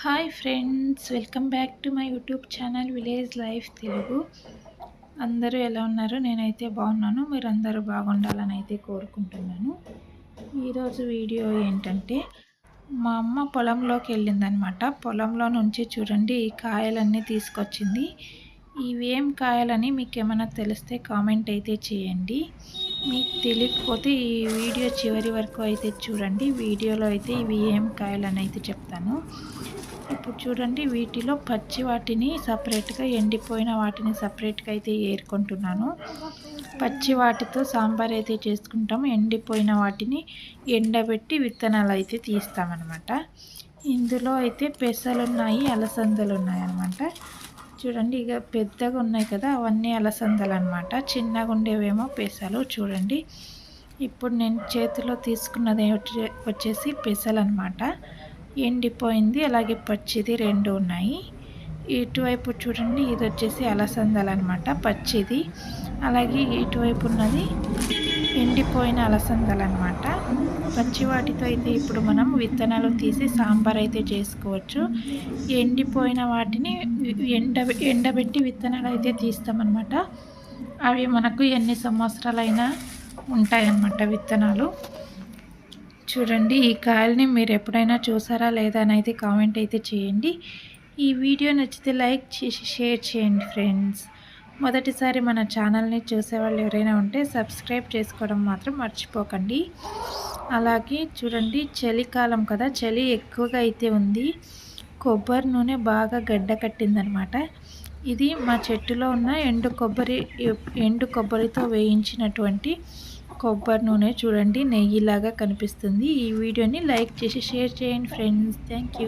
Hi friends welcome back to my YouTube channel village life Telugu అందరూ ఎలా ఉన్నారు? నేనైతే బాగున్నాను. మీరు అందరూ బాగుండాలని అయితే కోరుకుంటున్నాను. ఈరోజు వీడియో ఏంటంటే మా అమ్మ పొలంలోకి వెళ్ళిందనమాట పొలంలో నుంచి చూడండి ఈ కాయలన్నీ తీసుకొచ్చింది. ఇవేం కాయలని మీకు ఏమైనా తెలిస్తే కామెంట్ అయితే చేయండి. మీకు తెలియకపోతే ఈ వీడియో చివరి వరకు అయితే చూడండి. వీడియోలో అయితే ఇవి ఏం కాయాలని అయితే చెప్తాను. ఇప్పుడు చూడండి వీటిలో పచ్చి వాటిని సపరేట్గా ఎండిపోయిన వాటిని సపరేట్గా అయితే ఏరుకుంటున్నాను. పచ్చి వాటితో సాంబార్ అయితే చేసుకుంటాం. ఎండిపోయిన వాటిని ఎండబెట్టి విత్తనాలు అయితే తీస్తామన్నమాట. ఇందులో అయితే పెసలు ఉన్నాయి అలసందలు ఉన్నాయి అన్నమాట చూడండి ఇక పెద్దగా ఉన్నాయి కదా అవన్నీ అలసందలు అనమాట చిన్నగా ఉండేవేమో పెసలు చూడండి. ఇప్పుడు నేను చేతిలో తీసుకున్నది వచ్చేసి పెసలు అనమాట ఎండిపోయింది అలాగే పచ్చిది రెండు ఉన్నాయి. ఇటువైపు చూడండి ఇది వచ్చేసి అలసందలు అనమాట పచ్చిది. అలాగే ఇటువైపు ఉన్నది ఎండిపోయిన అలసందలు అనమాట పచ్చి వాటితో అయితే ఇప్పుడు మనం విత్తనాలు తీసి సాంబార్ అయితే చేసుకోవచ్చు. ఎండిపోయిన వాటిని ఎండ ఎండబెట్టి విత్తనాలు అయితే తీస్తామన్నమాట. అవి మనకు ఎన్ని సంవత్సరాలైనా ఉంటాయన్నమాట విత్తనాలు. చూడండి ఈ కాయల్ని మీరు ఎప్పుడైనా చూసారా లేదా అని అయితే కామెంట్ అయితే చేయండి. ఈ వీడియో నచ్చితే లైక్ చేసి షేర్ చేయండి ఫ్రెండ్స్. మొదటిసారి మన ఛానల్ని చూసేవాళ్ళు ఎవరైనా ఉంటే సబ్స్క్రైబ్ చేసుకోవడం మాత్రం మర్చిపోకండి. అలాగే చూడండి చలికాలం కదా చలి ఎక్కువగా అయితే ఉంది. కొబ్బరి నూనె బాగా గడ్డ కట్టిందనమాట. ఇది మా చెట్టులో ఉన్న ఎండు కొబ్బరి ఎండు కొబ్బరితో వేయించినటువంటి కొబ్బరి నూనె చూడండి నెయ్యిలాగా కనిపిస్తుంది. ఈ వీడియోని లైక్ చేసి షేర్ చేయండి ఫ్రెండ్స్. థ్యాంక్